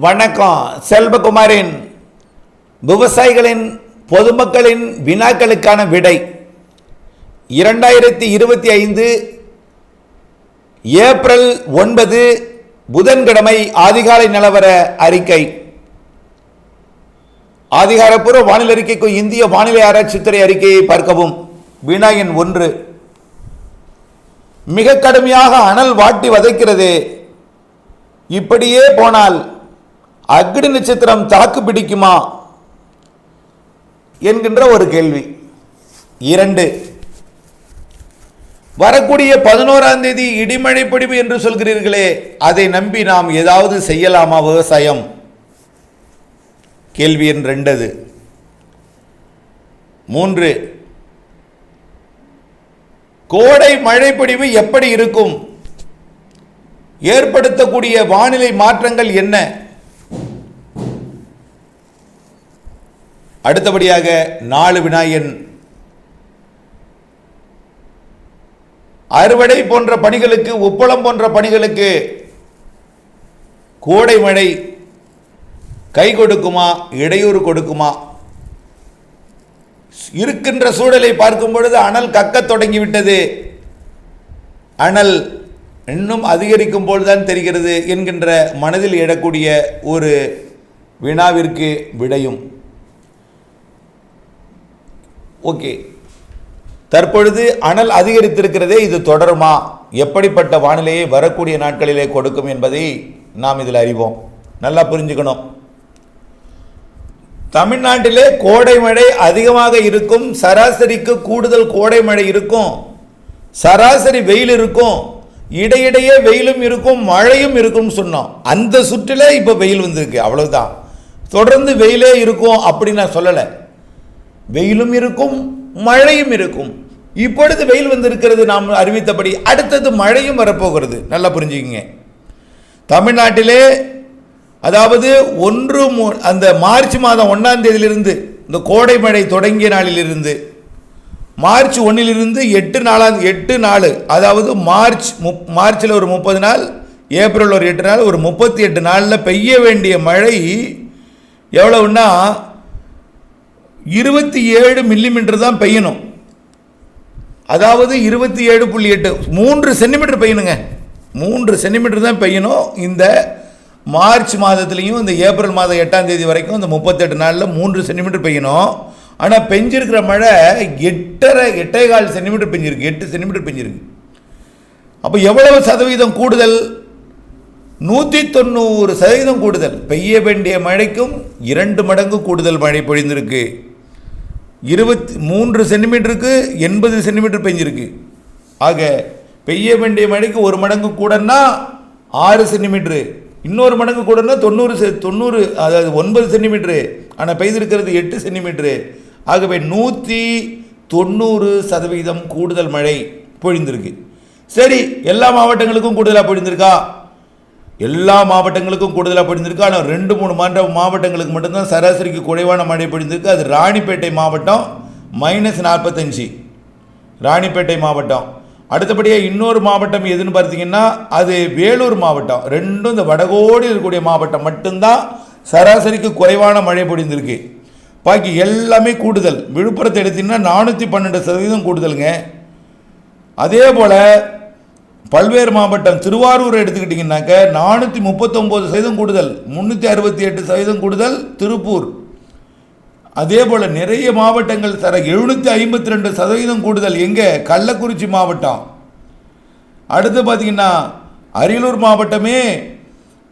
வணக்கம். செல்வகுமாரின் விவசாயிகளின் பொதுமக்களின் வினாக்களுக்கான விடை. இரண்டாயிரத்தி இருபத்தி ஐந்து ஏப்ரல் ஒன்பது புதன்கிழமை அதிகாலை நிலவர அறிக்கை. அதிகாரப்பூர்வ வானிலை அறிக்கைக்கு இந்திய வானிலை ஆராய்ச்சித்துறை அறிக்கையை பார்க்கவும். வினா எண் ஒன்று. மிக கடுமையாக அனல் வாட்டி வதைக்கிறது. இப்படியே போனால் அக்னி நட்சத்திரம் தாக்கு பிடிக்குமா? என்கின்ற ஒரு கேள்வி. இரண்டு. வரக்கூடிய பதினோராம் தேதி இடிமழை பொழிவு என்று சொல்கிறீர்களே அதை நம்பி நாம் ஏதாவது செய்யலாமா விவசாயம்? கேள்வி எண் ரெண்டது. மூன்று. கோடை மழைப்பொடிவு எப்படி இருக்கும்? ஏற்படுத்தக்கூடிய வானிலை மாற்றங்கள் என்ன? அடுத்தபடியாக நாலு வினாயன் அறுவடை போன்ற பணிகளுக்கு உப்பளம் போன்ற பணிகளுக்கு கோடை மழை கை கொடுக்குமா இடையூறு கொடுக்குமா? இருக்கின்ற சூழலை பார்க்கும் பொழுது அனல் கக்கத் தொடங்கிவிட்டது. அனல் இன்னும் அதிகரிக்கும் போதுதான் தெரிகிறது என்கின்ற மனதில் எழக்கூடிய ஒரு வினாவிற்கு விடையும். ஓகே. தற்பொழுது அனல் அதிகரித்திருக்கிறதே இது தொடருமா? எப்படிப்பட்ட வானிலையை வரக்கூடிய நாட்களிலே கொடுக்கும் என்பதை நாம் இதில் அறிவோம். நல்லா புரிஞ்சுக்கணும். தமிழ்நாட்டிலே கோடை மழை அதிகமாக இருக்கும் சராசரிக்கு கூடுதல் கோடை மழை இருக்கும் சராசரி வெயில் இருக்கும் இடையிடையே வெயிலும் இருக்கும் மழையும் இருக்கும்னு சொன்னோம். அந்த சுற்றிலே இப்போ வெயில் வந்திருக்கு அவ்வளவுதான். தொடர்ந்து வெயிலே இருக்கும் அப்படின்னு நான் சொல்லலை. வெயிலும் இருக்கும் மழையும் இருக்கும். இப்பொழுது வெயில் வந்திருக்கிறது நாம் அறிவித்தபடி அடுத்தது மழையும் வரப்போகிறது. நல்லா புரிஞ்சுக்கிங்க. தமிழ்நாட்டிலே அதாவது ஒன்று அந்த மார்ச் மாதம் ஒன்றாம் தேதியிலிருந்து இந்த கோடை மழை தொடங்கிய நாளிலிருந்து மார்ச் ஒன்றிலிருந்து எட்டு நாளாம் எட்டு நாள் அதாவது மார்ச் முப் மார்ச்சில் ஒரு முப்பது நாள் ஏப்ரல் ஒரு எட்டு நாள் ஒரு முப்பத்தி எட்டு நாளில் பெய்ய வேண்டிய மழை எவ்வளவுன்னா இருபத்தி ஏழு மில்லிமீட்டர் தான் பெய்யணும். அதாவது இருபத்தி ஏழு புள்ளி எட்டு மூன்று சென்டிமீட்டர் பெய்யணுங்க. மூன்று சென்டிமீட்டர் தான் பெய்யணும். இந்த மார்ச் மாதத்துலேயும் இந்த ஏப்ரல் மாதம் எட்டாம் தேதி வரைக்கும் இந்த முப்பத்தெட்டு நாளில் மூன்று சென்டிமீட்டர் பெய்யணும். ஆனால் பெஞ்சிருக்கிற மழை எட்டரை எட்டே கால் சென்டிமீட்டர் பெஞ்சிருக்கு. எட்டு சென்டிமீட்டர் பெஞ்சிருக்கு. அப்போ எவ்வளவு சதவீதம் கூடுதல்? நூற்றி தொண்ணூறு சதவீதம் கூடுதல். பெய்ய வேண்டிய மழைக்கும் இரண்டு மடங்கு கூடுதல் மழை பொழிந்திருக்கு. இருபத்தி மூன்று சென்டிமீட்டருக்கு எண்பது சென்டிமீட்டர் பெஞ்சிருக்கு. ஆக பெய்ய வேண்டிய மழைக்கு ஒரு மடங்கு கூடன்னா ஆறு சென்டிமீட்ரு இன்னொரு மடங்கு கூடன்னா தொண்ணூறு செ- தொண்ணூறு அதாவது ஒன்பது சென்டிமீட்ரு ஆனால் பெய்திருக்கிறது எட்டு சென்டிமீட்ரு ஆகவே நூற்றி தொண்ணூறு சதவீதம் கூடுதல் மழை பொழிந்திருக்கு. சரி எல்லா மாவட்டங்களுக்கும் கூடுதலாக பொழிந்திருக்கா? எல்லா மாவட்டங்களுக்கும் கூடுதலாக பொழிந்திருக்கு ஆனால் ரெண்டு மூணு மாவட்ட மாவட்டங்களுக்கு மட்டும்தான் சராசரிக்கு குறைவான மழை பொழிந்திருக்கு. அது ராணிப்பேட்டை மாவட்டம் மைனஸ் நாற்பத்தஞ்சு. ராணிப்பேட்டை மாவட்டம். அடுத்தபடியாக இன்னொரு மாவட்டம் எதுன்னு பார்த்தீங்கன்னா அது வேலூர் மாவட்டம். ரெண்டும் இந்த வடகோடி இருக்கக்கூடிய மாவட்டம் மட்டும்தான் சராசரிக்கு குறைவான மழை பொழிந்திருக்கு. பாக்கி எல்லாமே கூடுதல். விழுப்புரத்தை எடுத்தீங்கன்னா நானூற்றி பன்னெண்டு சதவீதம் கூடுதலுங்க. அதே போல் பல்வேறு மாவட்டம் திருவாரூர் எடுத்துக்கிட்டிங்கனாக்க நானூற்றி முப்பத்தொம்போது சதவீதம் கூடுதல் முந்நூற்றி அறுபத்தி எட்டு சதவீதம் கூடுதல் திருப்பூர். அதே போல் நிறைய மாவட்டங்கள் தர எழுநூற்றி ஐம்பத்தி ரெண்டு சதவீதம் கூடுதல் எங்கே? கள்ளக்குறிச்சி மாவட்டம். அடுத்து பார்த்தீங்கன்னா அரியலூர் மாவட்டமே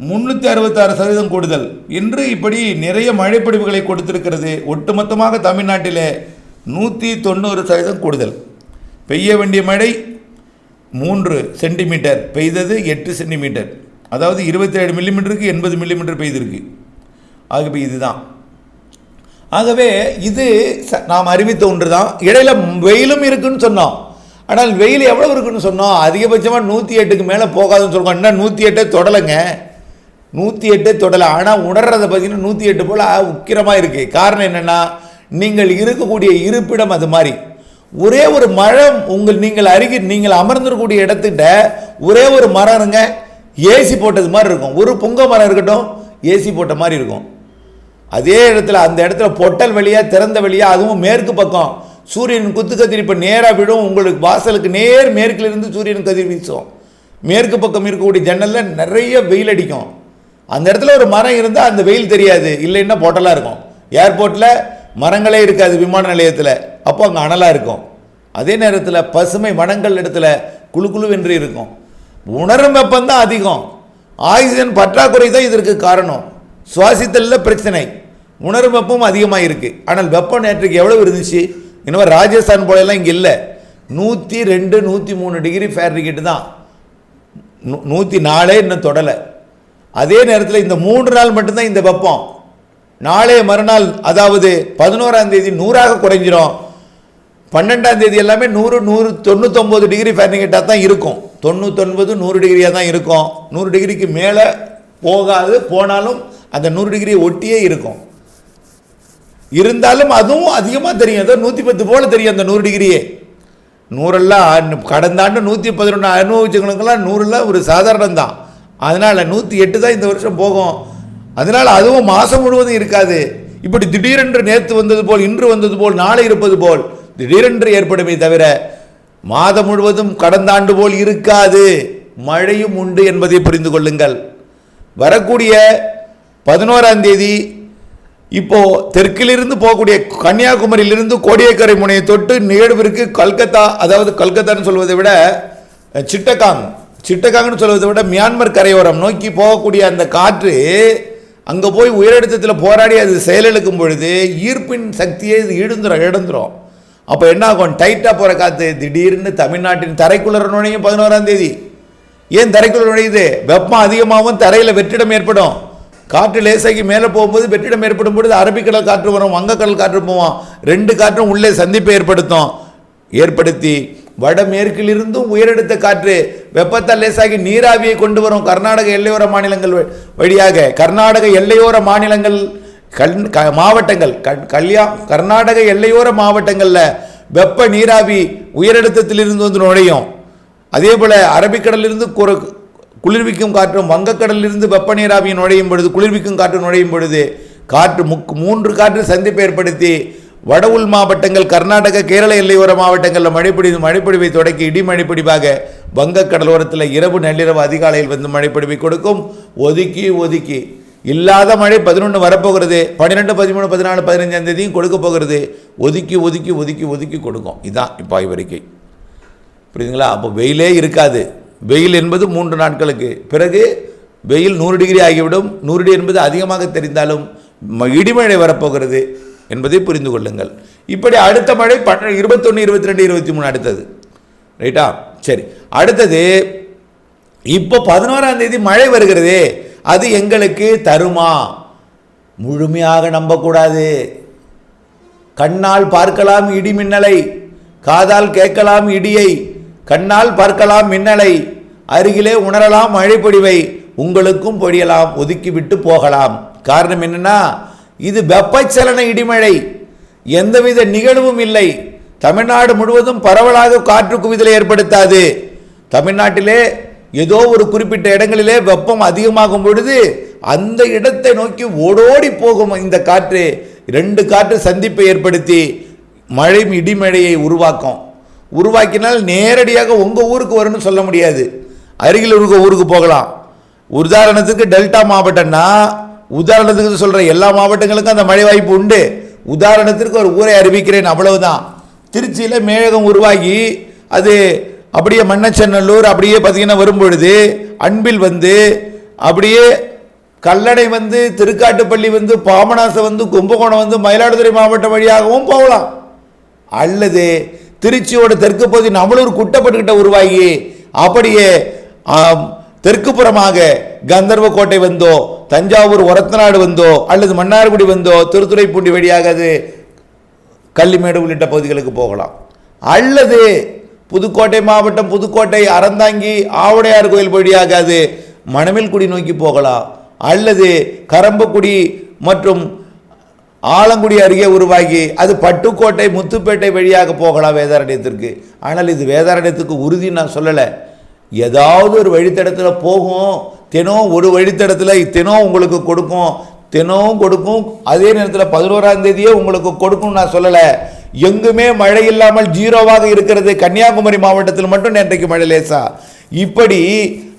முந்நூற்றி அறுபத்தாறு சதவீதம் கூடுதல். இன்று இப்படி நிறைய மழைப்பொழிவுகளை கொடுத்திருக்கிறது. ஒட்டுமொத்தமாக தமிழ்நாட்டிலே நூற்றி தொண்ணூறு சதவீதம் கூடுதல். பெய்ய வேண்டிய மழை மூன்று சென்டிமீட்டர் பெய்தது எட்டு சென்டிமீட்டர். அதாவது இருபத்தேழு மில்லிமீட்டருக்கு எண்பது மில்லிமீட்டர் பெய்திருக்கு. ஆகவே இதுதான். ஆகவே இது ச- நாம் அறிவித்த ஒன்று தான் இடையில வெயிலும் இருக்குன்னு சொன்னோம். ஆனால் வெயில் எவ்வளவு இருக்குன்னு சொன்னோம். அதிகபட்சமாக நூற்றி எட்டுக்கு மேலே போகாதுன்னு சொல்லுவோம். என்ன நூற்றி எட்டே தொடலைங்க. நூற்றி எட்டே தொடலை. ஆனால் உணர்றதை பார்த்தீங்கன்னா நூற்றி எட்டு போல் உக்கிரமாக இருக்குது காரணம் என்னென்னா நீங்கள் இருக்கக்கூடிய இருப்பிடம் அது மாதிரி. ஒரே ஒரு மரம் உங்கள் நீங்கள் அருகே நீங்கள் அமர்ந்திருக்கக்கூடிய இடத்துக்கிட்ட ஒரே ஒரு மரம் இருங்க. ஏசி போட்டது மாதிரி இருக்கும். ஒரு புங்க மரம் இருக்கட்டும் ஏசி போட்ட மாதிரி இருக்கும். அதே இடத்துல அந்த இடத்துல பொட்டல் வழியாக திறந்த வழியாக அதுவும் மேற்கு பக்கம். சூரியன் குத்து கதிர் இப்போ நேராக விடும். உங்களுக்கு வாசலுக்கு நேர் மேற்கிலிருந்து சூரியன் கதிர் வீசும். மேற்கு பக்கம் இருக்கக்கூடிய ஜன்னலில் நிறைய வெயில் அடிக்கும். அந்த இடத்துல ஒரு மரம் இருந்தால் அந்த வெயில் தெரியாது. இல்லைன்னா பொட்டலாக இருக்கும். ஏர்போர்ட்டில் மரங்களே இருக்காது விமான நிலையத்தில். அப்போ அங்கே அனலாக இருக்கும். அதே நேரத்தில் பசுமை வனங்கள் இடத்துல குளு குழுவென்று இருக்கும். உணரும் வெப்பம் தான் அதிகம். ஆக்சிஜன் பற்றாக்குறை தான் இதற்கு காரணம். சுவாசித்தலில் பிரச்சனை. உணரும் வெப்பம் அதிகமாக இருக்குது ஆனால் வெப்பம் நேற்றுக்கு எவ்வளவு இருந்துச்சு? இன்னும் ராஜஸ்தான் போலெல்லாம் இங்கே இல்லை. நூற்றி ரெண்டு நூற்றி மூணு டிகிரி ஃபேரிகிட்டு தான். நூ நூற்றி நாலே இன்னும் தொடலை. அதே நேரத்தில் இந்த மூன்று நாள் மட்டும்தான் இந்த வெப்பம். நாளைய மறுநாள் அதாவது பதினோராம் தேதி நூறாக குறைஞ்சிரும். பன்னெண்டாம் தேதி எல்லாமே நூறு நூறு தொண்ணூத்தொம்பது டிகிரி ஃபேரன்ஹீட்டாக தான் இருக்கும். தொண்ணூத்தொன்பது நூறு டிகிரியாக தான் இருக்கும். நூறு டிகிரிக்கு மேலே போகாது போனாலும் அந்த நூறு டிகிரியை ஒட்டியே இருக்கும். இருந்தாலும் அதுவும் அதிகமாக தெரியும். ஏதோ நூற்றி பத்து போல் தெரியும் அந்த நூறு டிகிரியே. நூறெல்லாம் கடந்த ஆண்டு நூற்றி பதினொன்று அனுபவிச்சவங்களுக்கெல்லாம் நூறுலாம் ஒரு சாதாரணம் தான் அதனால் நூற்றி எட்டு தான் இந்த வருஷம் போகும். அதனால் அதுவும் மாதம் முழுவதும் இருக்காது. இப்படி திடீரென்று நேற்று வந்தது போல் இன்று வந்தது போல் நாளை இருப்பது போல் திடீரென்று ஏற்படுமே தவிர மாதம் முழுவதும் கடந்த ஆண்டு போல் இருக்காது. மழையும் உண்டு என்பதை புரிந்து கொள்ளுங்கள். வரக்கூடிய பதினோராம் தேதி இப்போ தெற்கிலிருந்து போகக்கூடிய கன்னியாகுமரியிலிருந்து கோடியக்கரை முனையை தொட்டு நிகழ்விற்கு கல்கத்தா அதாவது கல்கத்தான்னு சொல்வதை விட சிட்டகாங் சிட்டகாங்னு சொல்வதை விட மியான்மர் கரையோரம் நோக்கி போகக்கூடிய அந்த காற்று அங்கே போய் உயரழுத்தத்தில் போராடி அது செயலிழக்கும் பொழுது ஈர்ப்பின் சக்தியை இது இழுந்துரும். இழந்துடும் அப்போ என்ன ஆகும் டைட்டாக போகிற காற்று திடீர்னு தமிழ்நாட்டின் தரைக்குள்ளர நுழையும் பதினோராம் தேதி. ஏன் தரைக்குள்ள நுழையுது? வெப்பம் அதிகமாகவும் தரையில் வெற்றிடம் ஏற்படும். காற்று லேசாகி மேலே போகும்போது வெற்றிடம் ஏற்படும் பொழுது அரபிக்கடல் காற்று வரும் வங்கக்கடல் காற்று போவோம் ரெண்டு காற்றும் உள்ளே சந்திப்பை ஏற்படுத்தும். ஏற்படுத்தி வடமேற்கிலிருந்தும் உயரெடுத்த காற்று வெப்பத்தால் லேசாகி நீராவியை கொண்டு வரும் கர்நாடக எல்லையோர மாநிலங்கள் வ- வழியாக கர்நாடக எல்லையோர மாநிலங்கள் கல் க மாவட்டங்கள் கல்- கல்யா கர்நாடக எல்லையோர மாவட்டங்களில் வெப்ப நீராவி உயரழுத்தத்திலிருந்து வந்து நுழையும். அதே போல் அரபிக்கடலிருந்து குறு குளிர்விக்கும் காற்றும் வங்கக்கடலிலிருந்து வெப்ப நீராவி நுழையும் பொழுது குளிர்விக்கும் காற்று நுழையும் பொழுது காற்று முக் மூன்று காற்று சந்திப்பு ஏற்படுத்தி வட உள் மாவட்டங்கள் கர்நாடக கேரள எல்லையோர மாவட்டங்களில் மழைப்பொழி மழைப்பொழிவை தொடக்கி இடி மழைப்பொழிவாக வங்கக் கடலோரத்தில் இரவு நள்ளிரவு அதிகாலையில் வந்து மழைப்பொழிவை கொடுக்கும். ஒதுக்கி ஒதுக்கி. இல்லாத மழை பதினொன்று வரப்போகிறது. பன்னிரெண்டு பதிமூணு பதினாலு பதினஞ்சாம் தேதியும் கொடுக்க போகிறது. ஒதுக்கி ஒதுக்கி ஒதுக்கி ஒதுக்கி கொடுக்கும். இதுதான் இப்போ ஆய்வறிக்கை. புரியுதுங்களா? அப்போ வெயிலே இருக்காது. வெயில் என்பது மூன்று நாட்களுக்கு. பிறகு வெயில் நூறு டிகிரி ஆகிவிடும். நூறு டிகிரி என்பது அதிகமாக தெரிந்தாலும் ம- இடிமழை வரப்போகிறது. என்பதை புரிந்து கொள்ளுங்கள். இப்படி அடுத்த மழை பன்ன இருபத்தொன்று இருபத்தி ரெண்டு இருபத்தி மூணு அடுத்தது ரைட்டா சரி. அடுத்தது இப்போ பதினோராம் தேதி மழை வருகிறதே அது எங்களுக்கு தருமா? முழுமையாக நம்பக்கூடாது. கண்ணால் பார்க்கலாம் இடி மின்னலை காதால் கேட்கலாம் இடியை கண்ணால் பார்க்கலாம் மின்னலை அருகிலே உணரலாம் மழைப்பொடிவை உங்களுக்கும் பொழியலாம் ஒதுக்கிவிட்டு போகலாம். காரணம் என்னன்னா இது வெப்பச்சலன இடிமழை. எந்தவித நிகழ்வும் இல்லை. தமிழ்நாடு முழுவதும் பரவலாக காற்று குவிதலை ஏற்படுத்தாது. தமிழ்நாட்டிலே ஏதோ ஒரு குறிப்பிட்ட இடங்களிலே வெப்பம் அதிகமாகும் பொழுது அந்த இடத்தை நோக்கி ஓடோடி போகும் இந்த காற்று. ரெண்டு காற்று சந்திப்பை ஏற்படுத்தி மழை இடிமழையை உருவாக்கும். உருவாக்கினால் நேரடியாக உங்கள் ஊருக்கு வரும்னு சொல்ல முடியாது. அருகில் இருக்க ஊருக்கு போகலாம். உதாரணத்துக்கு டெல்டா மாவட்டம்னா உதாரணத்துக்கு சொல்கிற எல்லா மாவட்டங்களுக்கும் அந்த மழை வாய்ப்பு உண்டு. உதாரணத்திற்கு ஒரு ஊரை அறிவிக்கிறேன். அவ்வளவுதான். திருச்சியில் மேழகம் உருவாகி அது அப்படியே மன்னச்சென்னல்லூர் அப்படியே பார்த்தீங்கன்னா வரும்பொழுது அன்பில் வந்து அப்படியே கல்லணை வந்து திருக்காட்டுப்பள்ளி வந்து பாமநாசம் வந்து கும்பகோணம் வந்து மயிலாடுதுறை மாவட்டம் வழியாகவும் போகலாம். அல்லது திருச்சியோட தெற்கு பகுதி நம்மளூர் குட்டப்பட்டுக்கிட்ட உருவாகி அப்படியே தெற்கு புறமாக கந்தர்வ கோட்டை வந்தோ தஞ்சாவூர் ஒரத்தநாடு வந்தோ அல்லது மன்னார்குடி வந்தோ திருத்துறைப்பூண்டி வழியாக அது கள்ளிமேடு உள்ளிட்ட பகுதிகளுக்கு போகலாம். அல்லது புதுக்கோட்டை மாவட்டம் புதுக்கோட்டை அறந்தாங்கி ஆவுடையார் கோயில் வழியாக அது மணமில்குடி நோக்கி போகலாம். அல்லது கரம்பக்குடி மற்றும் ஆலங்குடி அருகே உருவாகி அது பட்டுக்கோட்டை முத்துப்பேட்டை வழியாக போகலாம் வேதாரண்யத்திற்கு. ஆனால் இது வேதாரண்யத்துக்கு உறுதி நான் சொல்லலை. ஏதாவது ஒரு வழித்தடத்தில் போகும். தினம் ஒரு வழித்தடத்தில் தினம் உங்களுக்கு கொடுக்கும். தினமும் கொடுக்கும். அதே நேரத்தில் பதினோராம் தேதியே உங்களுக்கு கொடுக்கும் நான் சொல்லலை. எங்குமே மழை இல்லாமல் ஜீரோவாக இருக்கிறது கன்னியாகுமரி மாவட்டத்தில் மட்டும் நேற்றைக்கு மழை லேசா. இப்படி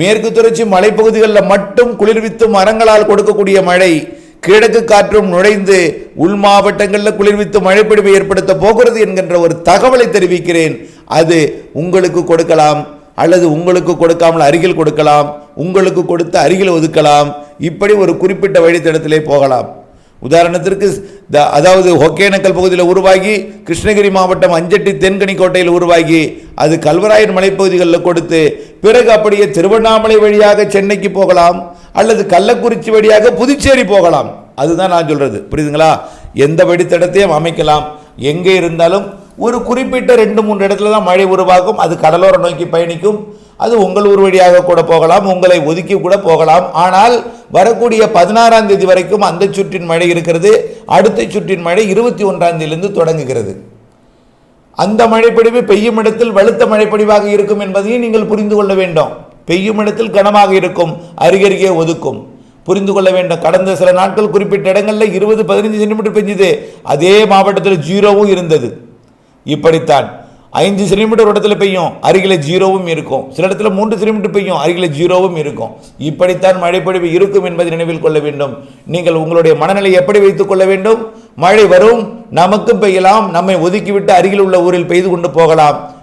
மேற்கு தொடர்ச்சி மலைப்பகுதிகளில் மட்டும் குளிர்வித்து மரங்களால் கொடுக்கக்கூடிய மழை கிழக்கு காற்றும் நுழைந்து உள் மாவட்டங்களில் குளிர்வித்து மழைப்பிடிவை ஏற்படுத்த போகிறது என்கின்ற ஒரு தகவலை தெரிவிக்கிறேன். அது உங்களுக்கு கொடுக்கலாம் அல்லது உங்களுக்கு கொடுக்காமல் அருகில் கொடுக்கலாம். உங்களுக்கு கொடுத்து அருகில் ஒதுக்கலாம். இப்படி ஒரு குறிப்பிட்ட வழித்தடத்திலே போகலாம். உதாரணத்திற்கு த- அதாவது ஒகேனக்கல் பகுதியில் உருவாகி கிருஷ்ணகிரி மாவட்டம் அஞ்சட்டி தென்கனிக்கோட்டையில் உருவாகி அது கல்வராயன் மலைப்பகுதிகளில் கொடுத்து பிறகு அப்படியே திருவண்ணாமலை வழியாக சென்னைக்கு போகலாம் அல்லது கள்ளக்குறிச்சி வழியாக புதுச்சேரி போகலாம். அதுதான் நான் சொல்கிறது புரியுதுங்களா? எந்த வழித்தடத்தையும் அமைக்கலாம். எங்கே இருந்தாலும் ஒரு குறிப்பிட்ட ரெண்டு மூன்று இடத்துல தான் மழை உருவாகும். அது கடலோரம் நோக்கி பயணிக்கும். அது உங்கள் ஊர் வழியாக கூட போகலாம் உங்களை ஒதுக்கி கூட போகலாம். ஆனால் வரக்கூடிய பதினாறாம் தேதி வரைக்கும் அந்த சுற்றின் மழை இருக்கிறது. அடுத்த சுற்றின் மழை இருபத்தி ஒன்றாம் தேதியிலிருந்து தொடங்குகிறது. அந்த மழைப்பொழிவு பெய்யும் இடத்தில் வலுத்த மழைப்பொழிவாக இருக்கும் என்பதையும் நீங்கள் புரிந்து கொள்ள வேண்டும். பெய்யும் இடத்தில் கனமாக இருக்கும் அருகருகே ஒதுக்கும். புரிந்து கொள்ள வேண்டும். கடந்த சில நாட்கள் குறிப்பிட்ட இடங்களில் இருபது பதினஞ்சு சென்டிமீட்டர் பெஞ்சுது. அதே மாவட்டத்தில் ஜீரோவும் இருந்தது. இப்படித்தான். ஐந்து சென்டிமீட்டர் இடத்துல பெய்யும். அருகில் ஜீரோவும் இருக்கும். சில இடத்துல மூன்று சென்டிமீட்டர் பெய்யும். அருகில் ஜீரோவும் இருக்கும். இப்படித்தான் மழைப்பொழிவு இருக்கும் என்பதை நினைவில் கொள்ள வேண்டும். நீங்கள் உங்களுடைய மனநிலை எப்படி வைத்துக் கொள்ள வேண்டும்? மழை வரும். நமக்கும் பெய்யலாம். நம்மை ஒதுக்கிவிட்டு அருகில் உள்ள ஊரில் பெய்து கொண்டு போகலாம்.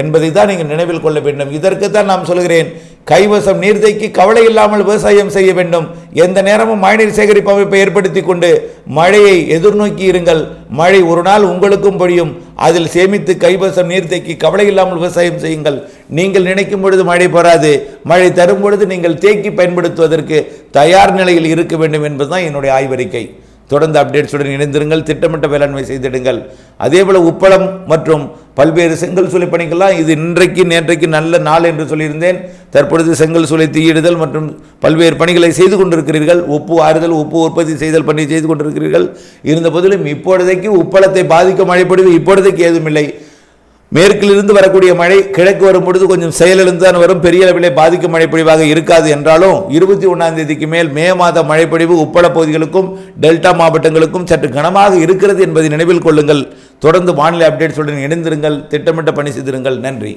என்பதை தான் நீங்கள் நினைவில் கொள்ள வேண்டும். இதற்குத்தான் நான் சொல்கிறேன் கைவசம் நீர்தைக்கு கவலை இல்லாமல் விவசாயம் செய்ய வேண்டும். எந்த நேரமும் மழைநீர் சேகரிப்பு அமைப்பை ஏற்படுத்தி கொண்டு மழையை எதிர்நோக்கி இருங்கள். மழை ஒரு நாள் உங்களுக்கும் பொழியும். அதில் சேமித்து கைவசம் நீர்த்தைக்கு கவலை இல்லாமல் விவசாயம் செய்யுங்கள். நீங்கள் நினைக்கும் பொழுது மழை பெறாது. மழை தரும் பொழுது நீங்கள் தேக்கி பயன்படுத்துவதற்கு தயார் நிலையில் இருக்க வேண்டும் என்பதுதான் என்னுடைய ஆய்வறிக்கை. தொடர்ந்து அப்டேட்ஸுடன் இணைந்திருங்கள். திட்டமிட்ட வேளாண்மை செய்திடுங்கள். அதேபோல் உப்பளம் மற்றும் பல்வேறு செங்கல் சூளை பணிகள்லாம் இது இன்றைக்கு நேற்றைக்கு நல்ல நாள் என்று சொல்லியிருந்தேன். தற்பொழுது செங்கல் சூளை தீயிடுதல் மற்றும் பல்வேறு பணிகளை செய்து கொண்டிருக்கிறீர்கள். உப்பு ஆறுதல் உப்பு உற்பத்தி செய்தல் பணி செய்து கொண்டிருக்கிறீர்கள். இருந்த போதிலும் இப்பொழுதைக்கு உப்பளத்தை பாதிக்கும் மழைப்பொழிவு இப்பொழுதைக்கு ஏதுமில்லை மேற்கிலிருந்து வரக்கூடிய மழை கிழக்கு வரும் பொழுது கொஞ்சம் செயலிழந்து தான் வரும். பெரிய அளவிலே பாதிக்கும் மழைப்பொழிவாக இருக்காது என்றாலும் இருபத்தி ஒன்றாம் தேதிக்கு மேல் மே மாத மழைப்பொழிவு உப்பள பகுதிகளுக்கும் டெல்டா மாவட்டங்களுக்கும் சற்று கனமாக இருக்கிறது என்பதை நினைவில் கொள்ளுங்கள். தொடர்ந்து வானிலை அப்டேட்ஸுடன் இணைந்திருங்கள். திட்டமிட்ட பணி செய்திருங்கள். நன்றி.